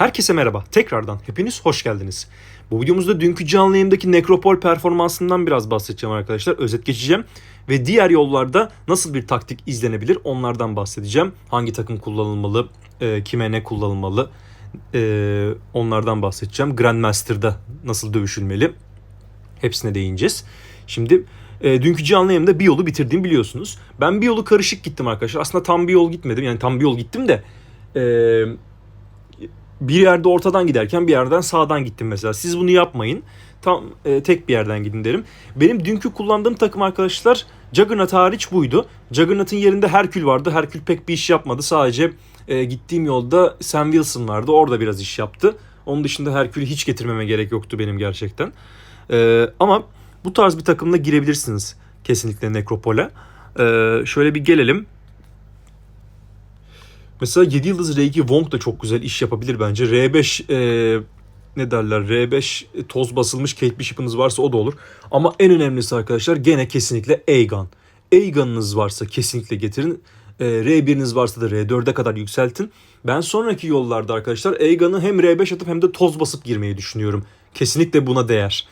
Herkese merhaba. Tekrardan hepiniz hoş geldiniz. Bu videomuzda dünkü canlı yayındaki Nekropol performansından biraz bahsedeceğim arkadaşlar. Özet geçeceğim. Ve diğer yollarda nasıl bir taktik izlenebilir onlardan bahsedeceğim. Hangi takım kullanılmalı, e, kime ne kullanılmalı e, onlardan bahsedeceğim. Grandmaster'da nasıl dövüşülmeli hepsine değineceğiz. Şimdi e, dünkü canlı yayında bir yolu bitirdiğimi biliyorsunuz. Ben bir yolu karışık gittim arkadaşlar. Aslında tam bir yol gitmedim. Yani tam bir yol gittim de e, bir yerde ortadan giderken bir yerden sağdan gittim mesela. Siz bunu yapmayın. Tam e, tek bir yerden gidin derim. Benim dünkü kullandığım takım arkadaşlar Juggernaut hariç buydu. Juggernaut'ın yerinde Herkül vardı. Herkül pek bir iş yapmadı. Sadece e, gittiğim yolda Sam Wilson vardı. Orada biraz iş yaptı. Onun dışında Herkül'ü hiç getirmeme gerek yoktu benim gerçekten. E, ama bu tarz bir takımla girebilirsiniz kesinlikle Nekropol'e. E, şöyle bir gelelim. Mesela 7 yıldız R2 Wong da çok güzel iş yapabilir bence. R5 e, ne derler R5 toz basılmış Kate Bishop'ınız varsa o da olur. Ama en önemlisi arkadaşlar gene kesinlikle Aegon. Aegon'ınız varsa kesinlikle getirin. E, R1'iniz varsa da R4'e kadar yükseltin. Ben sonraki yollarda arkadaşlar Aegon'u hem R5 atıp hem de toz basıp girmeyi düşünüyorum. Kesinlikle buna değer.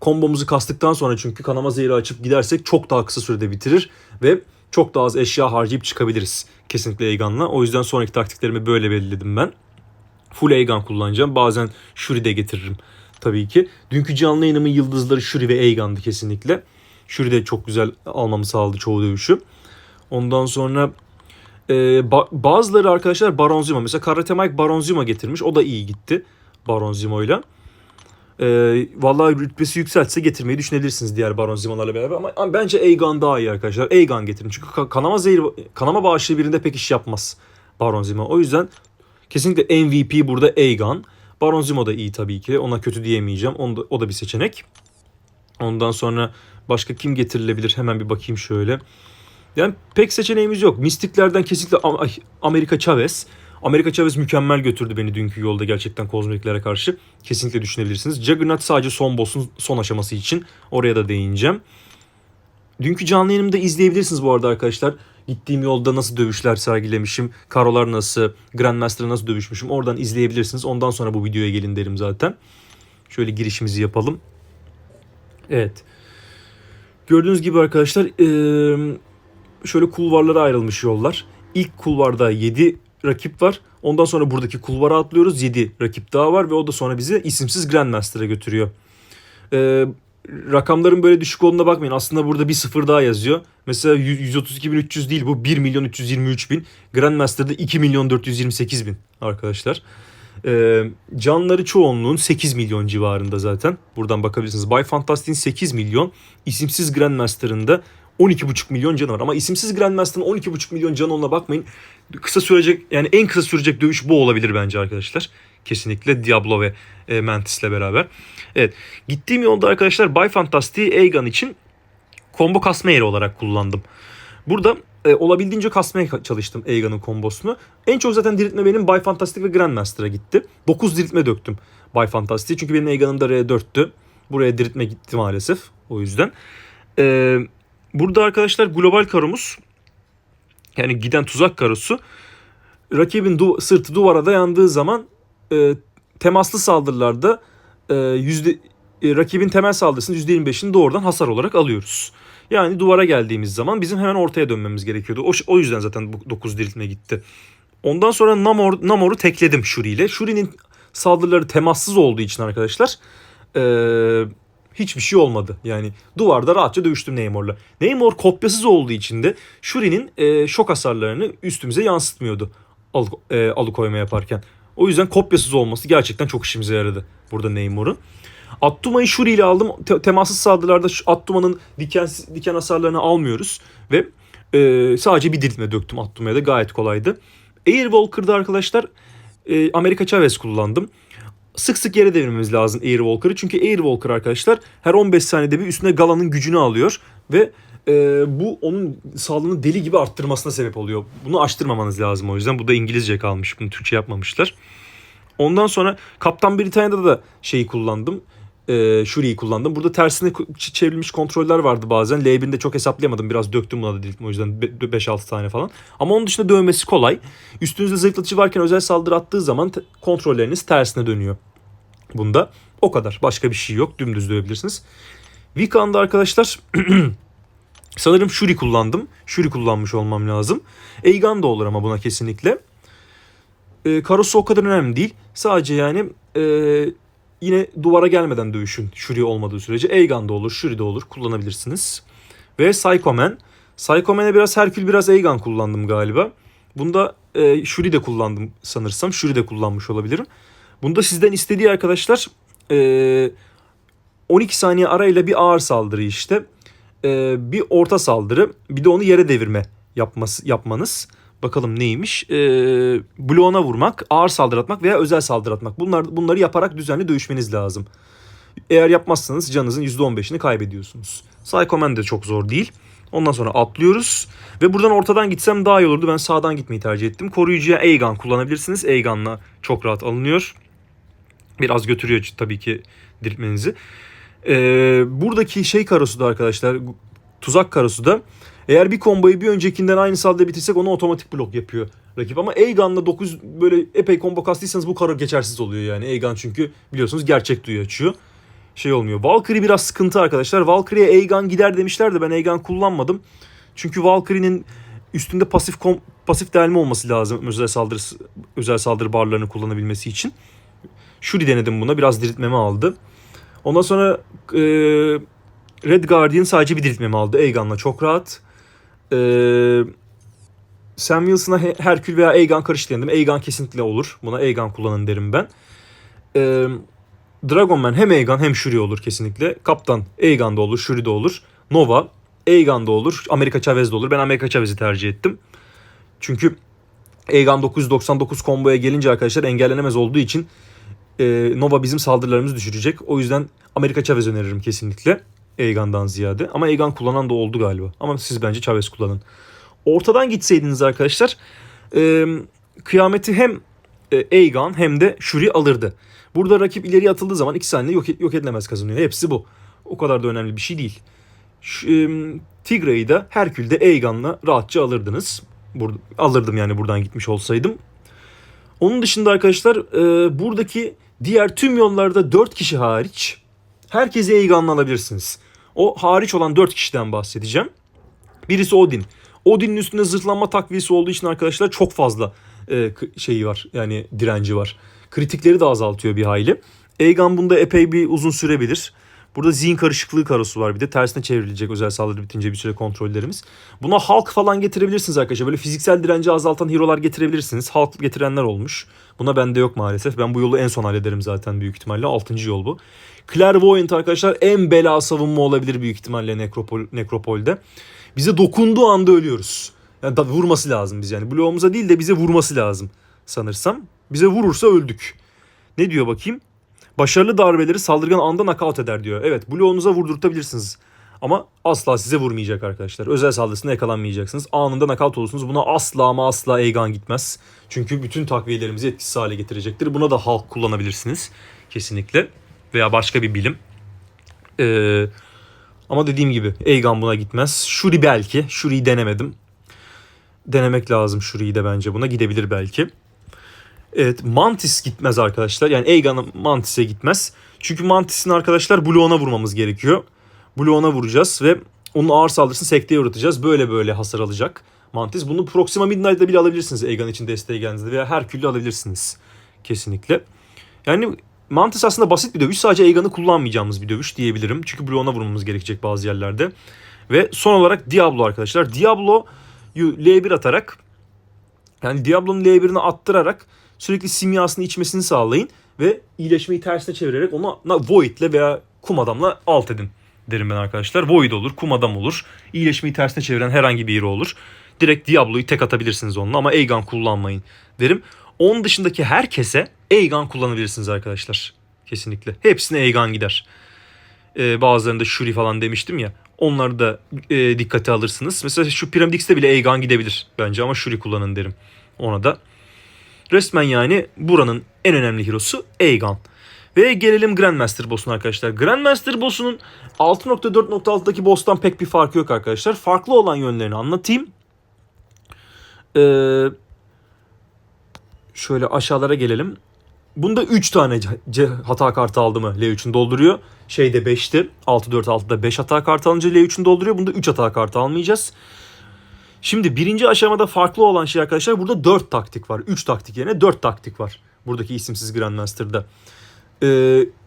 Kombomuzu kastıktan sonra çünkü kanama zehri açıp gidersek çok daha kısa sürede bitirir ve çok daha az eşya harcayıp çıkabiliriz kesinlikle Aegon'la. O yüzden sonraki taktiklerimi böyle belirledim ben. Full Aegon kullanacağım. Bazen Shuri de getiririm tabii ki. Dünkü canlı yayınımın yıldızları Shuri ve Aegon'du kesinlikle. Shuri de çok güzel almamı sağladı çoğu dövüşü. Ondan sonra e, ba- bazıları arkadaşlar Baron Zemo. Mesela Karate Mike Baron Zemo getirmiş. O da iyi gitti Baron Zemo'yla. E, vallahi rütbesi yükseltse getirmeyi düşünebilirsiniz diğer Baron Zemo'larla beraber. Ama, ama bence Aegon daha iyi arkadaşlar. Aegon getirin. Çünkü ka- kanama zehri, kanama bağışlı birinde pek iş yapmaz Baron Zemo. O yüzden kesinlikle MVP burada Aegon. Baron Zemo da iyi tabii ki. Ona kötü diyemeyeceğim. Onu da, o da bir seçenek. Ondan sonra başka kim getirilebilir? Hemen bir bakayım şöyle. Yani pek seçeneğimiz yok. Mistiklerden kesinlikle Amerika Chavez. Amerika Chavez mükemmel götürdü beni dünkü yolda gerçekten kozmiklere karşı. Kesinlikle düşünebilirsiniz. Juggernaut sadece son boss'un son aşaması için. Oraya da değineceğim. Dünkü canlı yayınımda izleyebilirsiniz bu arada arkadaşlar. Gittiğim yolda nasıl dövüşler sergilemişim. Karolar nasıl, Grandmaster'ı nasıl dövüşmüşüm. Oradan izleyebilirsiniz. Ondan sonra bu videoya gelin derim zaten. Şöyle girişimizi yapalım. Evet. Gördüğünüz gibi arkadaşlar şöyle kulvarlara ayrılmış yollar. İlk kulvarda 7 rakip var. Ondan sonra buradaki kulvara atlıyoruz. 7 rakip daha var ve o da sonra bizi isimsiz Grandmaster'a götürüyor. Ee, rakamların böyle düşük olduğuna bakmayın. Aslında burada bir sıfır daha yazıyor. Mesela 132.300 değil bu 1 milyon 323 bin. Grandmaster'da 2 milyon 428 bin arkadaşlar. Ee, canları çoğunluğun 8 milyon civarında zaten. Buradan bakabilirsiniz. Bay Fantastic'in 8 milyon. isimsiz Grandmaster'ın da 12,5 milyon canı var. Ama isimsiz Grandmaster'ın 12,5 milyon canı bakmayın. Kısa sürecek yani en kısa sürecek dövüş bu olabilir bence arkadaşlar. Kesinlikle Diablo ve e, Mantis'le beraber. Evet. Gittiğim yolda arkadaşlar Bay Fantastic'i Aegon için combo kasma yeri olarak kullandım. Burada e, olabildiğince kasmaya ka- çalıştım Aegon'un kombosunu. En çok zaten diriltme benim Bay Fantastic ve Grandmaster'a gitti. 9 diriltme döktüm Bay Fantastic'e. Çünkü benim Aegon'um da R4'tü. Buraya diriltme gitti maalesef. O yüzden. E, burada arkadaşlar global karomuz yani giden tuzak karosu rakibin du- sırtı duvara dayandığı zaman e, temaslı saldırılarda e, yüzde e, rakibin temel saldırısının %25'ini doğrudan hasar olarak alıyoruz. Yani duvara geldiğimiz zaman bizim hemen ortaya dönmemiz gerekiyordu. O, o yüzden zaten bu 9 diriltme gitti. Ondan sonra Namor, Namor'u tekledim Shuri ile. Shuri'nin saldırıları temassız olduğu için arkadaşlar eee, hiçbir şey olmadı. Yani duvarda rahatça dövüştüm Namor'la. Namor kopyasız olduğu için de Shuri'nin eee, şok hasarlarını üstümüze yansıtmıyordu al, eee, alıkoyma yaparken. O yüzden kopyasız olması gerçekten çok işimize yaradı burada Namor'un. Attuma'yı Shuri ile aldım. Te- temassız saldırılarda Attuma'nın diken, diken hasarlarını almıyoruz. Ve e, sadece bir diriltme döktüm Attuma'ya da gayet kolaydı. Airwalker'da arkadaşlar e, Amerika Chavez kullandım. Sık sık yere devirmemiz lazım Airwalker'ı. Çünkü Airwalker arkadaşlar her 15 saniyede bir üstüne Gala'nın gücünü alıyor. Ve e, bu onun sağlığını deli gibi arttırmasına sebep oluyor. Bunu açtırmamanız lazım o yüzden. Bu da İngilizce kalmış. Bunu Türkçe yapmamışlar. Ondan sonra Kaptan Britanya'da da şeyi kullandım. E, Shuri'yi kullandım. Burada tersine çevrilmiş kontroller vardı bazen. L1'de çok hesaplayamadım. Biraz döktüm buna da diriltme o yüzden be- 5-6 tane falan. Ama onun dışında dövmesi kolay. Üstünüzde zayıflatıcı varken özel saldırı attığı zaman kontrolleriniz tersine dönüyor. Bunda o kadar. Başka bir şey yok. Dümdüz dövebilirsiniz. Vikan'da arkadaşlar sanırım Shuri kullandım. Shuri kullanmış olmam lazım. Eigan da olur ama buna kesinlikle. E, karosu o kadar önemli değil. Sadece yani e, yine duvara gelmeden dövüşün Shuri olmadığı sürece. Eigan da olur, Shuri de olur. Kullanabilirsiniz. Ve Psycho Man. Psycho Man'e biraz Herkül biraz Eigan kullandım galiba. Bunda e, Shuri de kullandım sanırsam. Shuri de kullanmış olabilirim. Bunda sizden istediği arkadaşlar e, 12 saniye arayla bir ağır saldırı işte. E, bir orta saldırı bir de onu yere devirme yapması, yapmanız. Bakalım neymiş? E, bloğuna vurmak, ağır saldırı atmak veya özel saldırı atmak. Bunlar, bunları yaparak düzenli dövüşmeniz lazım. Eğer yapmazsanız canınızın %15'ini kaybediyorsunuz. Psycho Man de çok zor değil. Ondan sonra atlıyoruz. Ve buradan ortadan gitsem daha iyi olurdu. Ben sağdan gitmeyi tercih ettim. Koruyucuya Aegon kullanabilirsiniz. Aegon'la çok rahat alınıyor. Biraz götürüyor tabii ki diriltmenizi. Ee, buradaki şey karosu da arkadaşlar tuzak karosu da eğer bir komboyu bir öncekinden aynı saldırıda bitirsek onu otomatik blok yapıyor rakip. Ama Aegon'la 9 böyle epey combo kastıysanız bu karo geçersiz oluyor yani. Aegon çünkü biliyorsunuz gerçek duyu açıyor. Şey olmuyor. Valkyrie biraz sıkıntı arkadaşlar. Valkyrie'ye Aegon gider demişler de ben Aegon kullanmadım. Çünkü Valkyrie'nin üstünde pasif kom, pasif delme olması lazım özel saldırı özel saldırı barlarını kullanabilmesi için. Shuri denedim buna. Biraz diriltmemi aldı. Ondan sonra e, Red Guardian sadece bir diriltmemi aldı. Aegon'la çok rahat. E, Sam Wilson'a He- Herkül veya Aegon karışık denedim. Aegon kesinlikle olur. Buna Aegon kullanın derim ben. E, Dragon Man hem Aegon hem Shuri olur kesinlikle. Kaptan Aegon da olur, Shuri de olur. Nova Aegon da olur, Amerika Chavez de olur. Ben Amerika Chavez'i tercih ettim. Çünkü Aegon 999 komboya gelince arkadaşlar engellenemez olduğu için e, Nova bizim saldırılarımızı düşürecek. O yüzden Amerika Chavez öneririm kesinlikle. Aegon'dan ziyade. Ama Aegon kullanan da oldu galiba. Ama siz bence Chavez kullanın. Ortadan gitseydiniz arkadaşlar e, kıyameti hem e, Aegon hem de Shuri alırdı. Burada rakip ileriye atıldığı zaman iki saniye yok, yok edilemez kazanıyor. Hepsi bu. O kadar da önemli bir şey değil. E, Tigre'yi de Herkül'de Aegon'la rahatça alırdınız. Burada, alırdım yani buradan gitmiş olsaydım. Onun dışında arkadaşlar e, buradaki diğer tüm yollarda 4 kişi hariç herkese Aegon'la alabilirsiniz. O hariç olan 4 kişiden bahsedeceğim. Birisi Odin. Odin'in üstünde zırhlanma takviyesi olduğu için arkadaşlar çok fazla e, şeyi var. Yani direnci var. Kritikleri de azaltıyor bir hayli. Aegon bunda epey bir uzun sürebilir. Burada zihin karışıklığı karosu var bir de tersine çevrilecek özel saldırı bitince bir süre kontrollerimiz. Buna halk falan getirebilirsiniz arkadaşlar. Böyle fiziksel direnci azaltan hero'lar getirebilirsiniz. Halk getirenler olmuş. Buna bende yok maalesef. Ben bu yolu en son hallederim zaten büyük ihtimalle. 6. yol bu. Clairvoyant arkadaşlar en bela savunma olabilir büyük ihtimalle Nekropol, Nekropol'de. Bize dokunduğu anda ölüyoruz. Yani tabii vurması lazım biz yani. Bloğumuza değil de bize vurması lazım sanırsam. Bize vurursa öldük. Ne diyor bakayım? Başarılı darbeleri saldırgan anda nakavt eder diyor. Evet bloğunuza vurdurtabilirsiniz. Ama asla size vurmayacak arkadaşlar. Özel saldırısına yakalanmayacaksınız. Anında nakavt olursunuz. Buna asla ama asla Aegon gitmez. Çünkü bütün takviyelerimizi etkisiz hale getirecektir. Buna da halk kullanabilirsiniz. Kesinlikle. Veya başka bir bilim. Ee, ama dediğim gibi Aegon buna gitmez. Shuri belki. Shuri'yi denemedim. Denemek lazım Shuri'yi de bence buna. Gidebilir belki. Evet Mantis gitmez arkadaşlar. Yani Aegon Mantis'e gitmez. Çünkü Mantis'in arkadaşlar bloğuna vurmamız gerekiyor. Bloğuna vuracağız ve onun ağır saldırısını sekteye uğratacağız. Böyle böyle hasar alacak Mantis. Bunu Proxima Midnight'da bile alabilirsiniz Aegon için desteğe geldiğinizde veya Hercule'de alabilirsiniz. Kesinlikle. Yani Mantis aslında basit bir dövüş. Sadece Aegon'u kullanmayacağımız bir dövüş diyebilirim. Çünkü bloğuna vurmamız gerekecek bazı yerlerde. Ve son olarak Diablo arkadaşlar. Diablo L1 atarak yani Diablo'nun L1'ini attırarak sürekli simyasını içmesini sağlayın ve iyileşmeyi tersine çevirerek onu Void'le veya kum adamla alt edin derim ben arkadaşlar. Void olur, kum adam olur. İyileşmeyi tersine çeviren herhangi bir hero olur. Direkt Diablo'yu tek atabilirsiniz onunla ama Aegon kullanmayın derim. Onun dışındaki herkese Aegon kullanabilirsiniz arkadaşlar. Kesinlikle. Hepsine Aegon gider. Ee, bazılarında Shuri falan demiştim ya. Onları da e, dikkate alırsınız. Mesela şu Pyramid X'te bile Aegon gidebilir bence ama Shuri kullanın derim. Ona da. Resmen yani buranın en önemli hero'su Aegon. Ve gelelim Grandmaster boss'una arkadaşlar. Grandmaster boss'unun 6.4.6'daki boss'tan pek bir farkı yok arkadaşlar. Farklı olan yönlerini anlatayım. Ee, şöyle aşağılara gelelim. Bunda 3 tane hata kartı aldı mı L3'ün dolduruyor. Şeyde 5'ti. 6-4-6'da 5 hata kartı alınca L3'ün dolduruyor. Bunda 3 hata kartı almayacağız. Şimdi birinci aşamada farklı olan şey arkadaşlar burada 4 taktik var. 3 taktik yerine 4 taktik var. Buradaki isimsiz Grandmaster'da.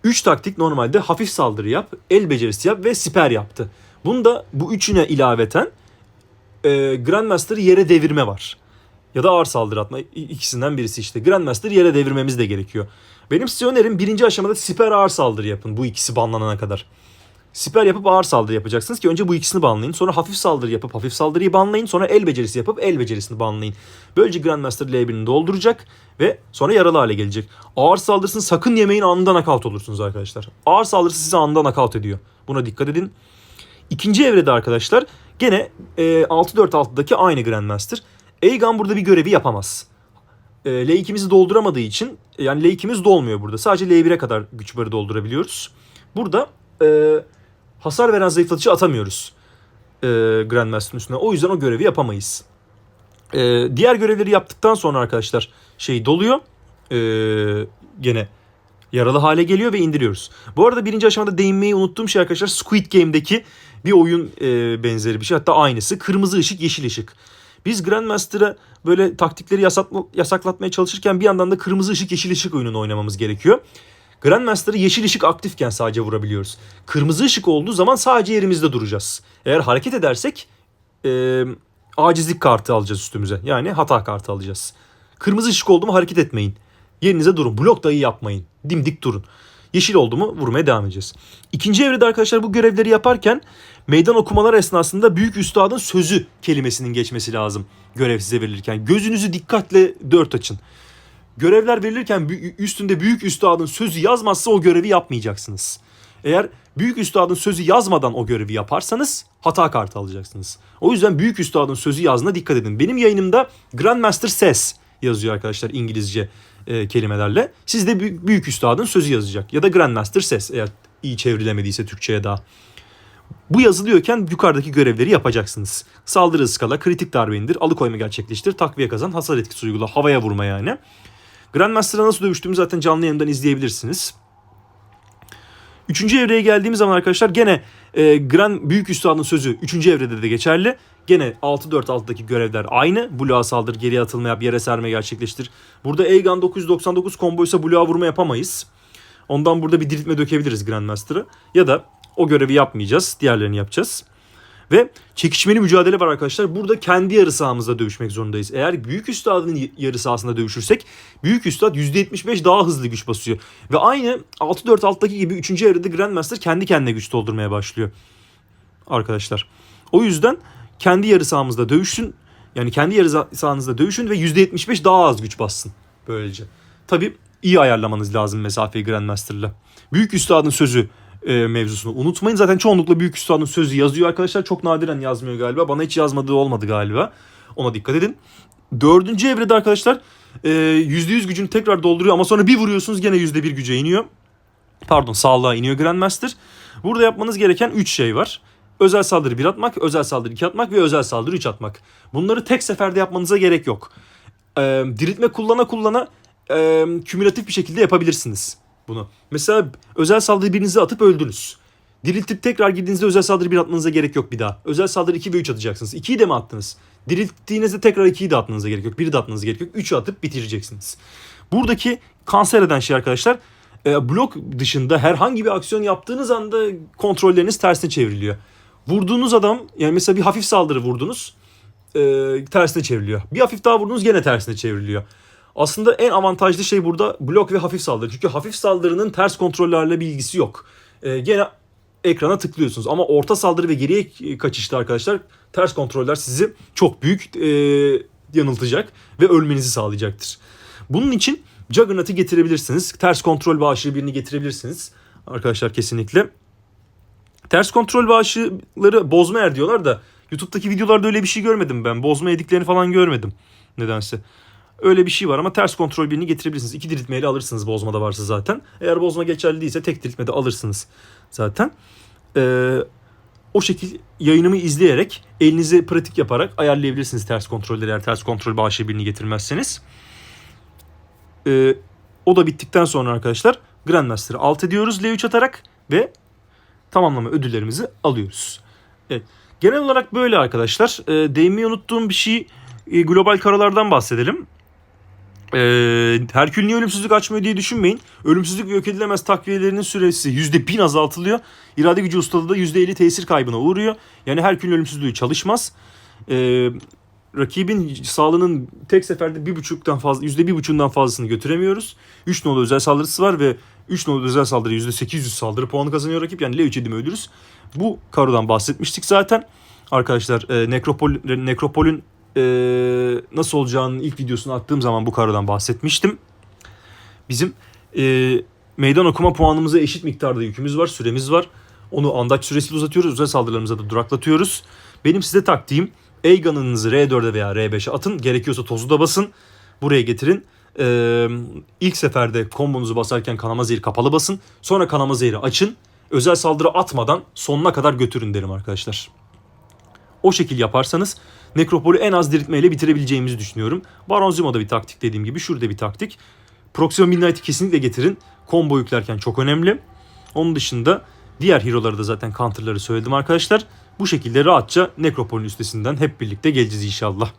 3 taktik normalde hafif saldırı yap, el becerisi yap ve siper yaptı. Bunda bu üçüne ilaveten e, Grandmaster yere devirme var. Ya da ağır saldırı atma. İkisinden birisi işte. Grandmaster yere devirmemiz de gerekiyor. Benim size önerim birinci aşamada siper ağır saldırı yapın bu ikisi banlanana kadar. Siper yapıp ağır saldırı yapacaksınız ki önce bu ikisini banlayın. Sonra hafif saldırı yapıp hafif saldırıyı banlayın. Sonra el becerisi yapıp el becerisini banlayın. Böylece Grandmaster L1'ini dolduracak ve sonra yaralı hale gelecek. Ağır saldırısını sakın yemeyin anında nakavt olursunuz arkadaşlar. Ağır saldırısı sizi anında nakavt ediyor. Buna dikkat edin. İkinci evrede arkadaşlar gene e, 6-4-6'daki aynı Grandmaster. Aegon burada bir görevi yapamaz. E, L2'mizi dolduramadığı için yani L2'miz dolmuyor burada. Sadece L1'e kadar güç barı doldurabiliyoruz. Burada e, hasar veren zayıflatıcı atamıyoruz e, Grandmaster'ın üstüne. O yüzden o görevi yapamayız. E, diğer görevleri yaptıktan sonra arkadaşlar şey doluyor. E, gene yaralı hale geliyor ve indiriyoruz. Bu arada birinci aşamada değinmeyi unuttuğum şey arkadaşlar Squid Game'deki bir oyun e, benzeri bir şey. Hatta aynısı. Kırmızı ışık, yeşil ışık. Biz Grandmaster'a böyle taktikleri yasakla- yasaklatmaya çalışırken bir yandan da kırmızı ışık, yeşil ışık oyununu oynamamız gerekiyor. Grandmaster'ı yeşil ışık aktifken sadece vurabiliyoruz. Kırmızı ışık olduğu zaman sadece yerimizde duracağız. Eğer hareket edersek e, acizlik kartı alacağız üstümüze. Yani hata kartı alacağız. Kırmızı ışık oldu mu hareket etmeyin. Yerinize durun. Blok dahi yapmayın. Dimdik durun. Yeşil oldu mu vurmaya devam edeceğiz. İkinci evrede arkadaşlar bu görevleri yaparken meydan okumalar esnasında büyük üstadın sözü kelimesinin geçmesi lazım görev size verilirken. Gözünüzü dikkatle dört açın. Görevler verilirken üstünde büyük üstadın sözü yazmazsa o görevi yapmayacaksınız. Eğer büyük üstadın sözü yazmadan o görevi yaparsanız hata kartı alacaksınız. O yüzden büyük üstadın sözü yazdığına dikkat edin. Benim yayınımda Grandmaster Says yazıyor arkadaşlar İngilizce e, kelimelerle. Sizde büyük, büyük üstadın sözü yazacak. Ya da Grandmaster Says eğer iyi çevrilemediyse Türkçe'ye daha. Bu yazılıyorken yukarıdaki görevleri yapacaksınız. Saldırı ıskala, kritik darbe indir, alıkoyma gerçekleştir, takviye kazan, hasar etkisi uygula, havaya vurma yani. Grandmaster'a nasıl dövüştüğümü zaten canlı yayından izleyebilirsiniz. Üçüncü evreye geldiğimiz zaman arkadaşlar gene e, Grand Büyük Üstadın sözü 3. evrede de geçerli. Gene 6-4-6'daki görevler aynı. Blue'a saldır, geriye atılma yap, yere serme gerçekleştir. Burada Aegon 999 komboysa Blue'a vurma yapamayız. Ondan burada bir diriltme dökebiliriz Grandmaster'ı. Ya da o görevi yapmayacağız. Diğerlerini yapacağız. Ve çekişmeli mücadele var arkadaşlar. Burada kendi yarı sahamızda dövüşmek zorundayız. Eğer büyük üstadın yarı sahasında dövüşürsek büyük üstad %75 daha hızlı güç basıyor. Ve aynı 6-4-6'daki gibi 3. evrede Grandmaster kendi kendine güç doldurmaya başlıyor. Arkadaşlar. O yüzden kendi yarı sahamızda dövüşün. Yani kendi yarı sahanızda dövüşün ve %75 daha az güç bassın. Böylece. Tabi iyi ayarlamanız lazım mesafeyi Grandmaster'la. Büyük üstadın sözü e, mevzusunu unutmayın. Zaten çoğunlukla büyük üstadın sözü yazıyor arkadaşlar. Çok nadiren yazmıyor galiba. Bana hiç yazmadığı olmadı galiba. Ona dikkat edin. Dördüncü evrede arkadaşlar e, %100 gücünü tekrar dolduruyor ama sonra bir vuruyorsunuz gene %1 güce iniyor. Pardon sağlığa iniyor Grandmaster. Burada yapmanız gereken 3 şey var. Özel saldırı 1 atmak, özel saldırı 2 atmak ve özel saldırı 3 atmak. Bunları tek seferde yapmanıza gerek yok. Ee, diriltme kullana kullana e, kümülatif bir şekilde yapabilirsiniz bunu. Mesela özel saldırı birinizi atıp öldünüz. Diriltip tekrar girdiğinizde özel saldırı 1 atmanıza gerek yok bir daha. Özel saldırı 2 ve 3 atacaksınız. 2'yi de mi attınız? Dirilttiğinizde tekrar 2'yi de atmanıza gerek yok. 1'i de atmanıza gerek yok. 3'ü atıp bitireceksiniz. Buradaki kanser eden şey arkadaşlar e, blok dışında herhangi bir aksiyon yaptığınız anda kontrolleriniz tersine çevriliyor. Vurduğunuz adam yani mesela bir hafif saldırı vurdunuz e, tersine çevriliyor. Bir hafif daha vurdunuz gene tersine çevriliyor. Aslında en avantajlı şey burada blok ve hafif saldırı. Çünkü hafif saldırının ters kontrollerle bir ilgisi yok. E, gene ekrana tıklıyorsunuz. Ama orta saldırı ve geriye kaçışta arkadaşlar ters kontroller sizi çok büyük e, yanıltacak ve ölmenizi sağlayacaktır. Bunun için Juggernaut'ı getirebilirsiniz. Ters kontrol bağışı birini getirebilirsiniz. Arkadaşlar kesinlikle. Ters kontrol bağışları bozma er diyorlar da YouTube'daki videolarda öyle bir şey görmedim ben. Bozma ediklerini falan görmedim nedense. Öyle bir şey var ama ters kontrol birini getirebilirsiniz. İki diriltmeyle alırsınız bozma da varsa zaten. Eğer bozma geçerli değilse tek diriltme de alırsınız zaten. Ee, o şekil yayınımı izleyerek elinizi pratik yaparak ayarlayabilirsiniz ters kontrolleri eğer ters kontrol bağışı birini getirmezseniz. Ee, o da bittikten sonra arkadaşlar Grandmaster'ı alt ediyoruz L3 atarak ve tamamlama ödüllerimizi alıyoruz. Evet. Genel olarak böyle arkadaşlar. Ee, değinmeyi unuttuğum bir şey e, global karalardan bahsedelim. Ee, Herkül niye ölümsüzlük açmıyor diye düşünmeyin. Ölümsüzlük ve yok edilemez takviyelerinin süresi %1000 azaltılıyor. İrade gücü ustalığı da %50 tesir kaybına uğruyor. Yani Herkül'ün ölümsüzlüğü çalışmaz. Ee, rakibin sağlığının tek seferde bir buçuktan fazla yüzde bir buçuğundan fazlasını götüremiyoruz. 3 nolu özel saldırısı var ve 3 nolu özel saldırı yüzde 800 saldırı puanı kazanıyor rakip. Yani L3 edimi ölürüz. Bu karodan bahsetmiştik zaten. Arkadaşlar e, Nekropol, Nekropol'ün e, nasıl olacağının ilk videosunu attığım zaman bu karodan bahsetmiştim. Bizim e, meydan okuma puanımıza eşit miktarda yükümüz var, süremiz var. Onu andaç süresiyle uzatıyoruz. Özel saldırılarımıza da duraklatıyoruz. Benim size taktiğim Aegon'unuzu R4'e veya R5'e atın. Gerekiyorsa tozu da basın. Buraya getirin. Ee, ilk seferde kombonuzu basarken kanama zehri kapalı basın. Sonra kanama zehri açın. Özel saldırı atmadan sonuna kadar götürün derim arkadaşlar. O şekil yaparsanız Nekropol'ü en az diriltmeyle bitirebileceğimizi düşünüyorum. Baron Zemo'da bir taktik dediğim gibi. Şurada bir taktik. Proxima Midnight'i kesinlikle getirin. Combo yüklerken çok önemli. Onun dışında diğer hero'ları da zaten counter'ları söyledim arkadaşlar. Bu şekilde rahatça Nekropol'ün üstesinden hep birlikte geleceğiz inşallah.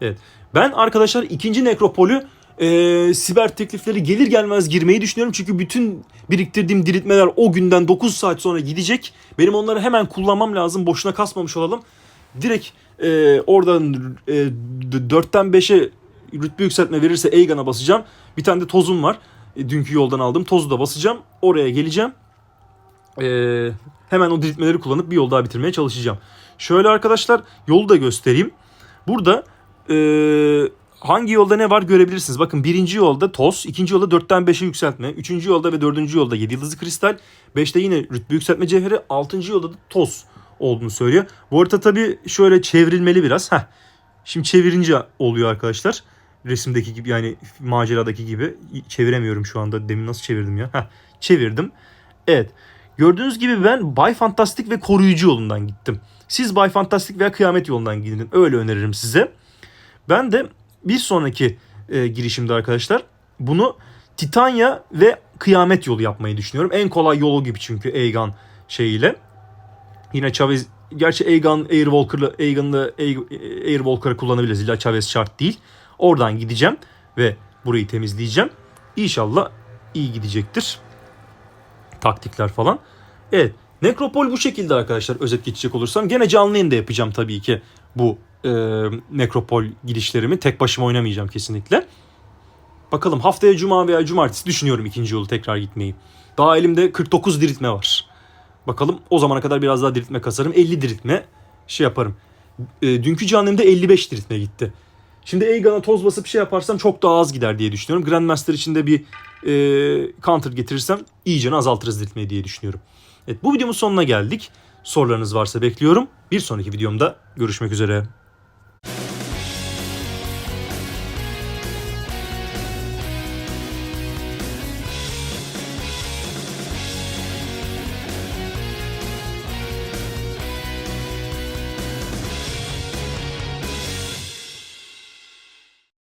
Evet. Ben arkadaşlar ikinci Nekropol'ü e, siber teklifleri gelir gelmez girmeyi düşünüyorum. Çünkü bütün biriktirdiğim diriltmeler o günden 9 saat sonra gidecek. Benim onları hemen kullanmam lazım. Boşuna kasmamış olalım. Direkt e, oradan e, 4'ten 5'e rütbe yükseltme verirse Aegon'a basacağım. Bir tane de tozum var. E, dünkü yoldan aldım. Tozu da basacağım. Oraya geleceğim. Ee, hemen o diriltmeleri kullanıp bir yol daha bitirmeye çalışacağım. Şöyle arkadaşlar yolu da göstereyim. Burada ee, hangi yolda ne var görebilirsiniz. Bakın birinci yolda toz, ikinci yolda 4'ten 5'e yükseltme, üçüncü yolda ve dördüncü yolda 7 yıldızlı kristal, 5'te yine rütbe yükseltme cevheri, altıncı yolda da toz olduğunu söylüyor. Bu arada tabii şöyle çevrilmeli biraz. Heh. Şimdi çevirince oluyor arkadaşlar. Resimdeki gibi yani maceradaki gibi çeviremiyorum şu anda. Demin nasıl çevirdim ya? Heh. Çevirdim. Evet. Gördüğünüz gibi ben Bay Fantastik ve koruyucu yolundan gittim. Siz Bay Fantastik veya kıyamet yolundan gidin. Öyle öneririm size. Ben de bir sonraki e, girişimde arkadaşlar bunu Titanya ve kıyamet yolu yapmayı düşünüyorum. En kolay yolu gibi çünkü Aegon şeyiyle. Yine Chavez gerçi Aegon Airwalker'la Aegon'la Airwalker'ı kullanabiliriz. İlla Chavez şart değil. Oradan gideceğim ve burayı temizleyeceğim. İnşallah iyi gidecektir taktikler falan. Evet. Nekropol bu şekilde arkadaşlar özet geçecek olursam. Gene canlı yayında yapacağım tabii ki bu e, Nekropol gidişlerimi. Tek başıma oynamayacağım kesinlikle. Bakalım haftaya cuma veya cumartesi düşünüyorum ikinci yolu tekrar gitmeyi. Daha elimde 49 diriltme var. Bakalım o zamana kadar biraz daha diriltme kasarım. 50 diriltme şey yaparım. E, dünkü canlımda 55 diriltme gitti. Şimdi Aegon'a toz basıp şey yaparsam çok daha az gider diye düşünüyorum. Grandmaster için de bir e, counter getirirsem iyice azaltırız diriltmeyi diye düşünüyorum. Evet bu videomun sonuna geldik. Sorularınız varsa bekliyorum. Bir sonraki videomda görüşmek üzere.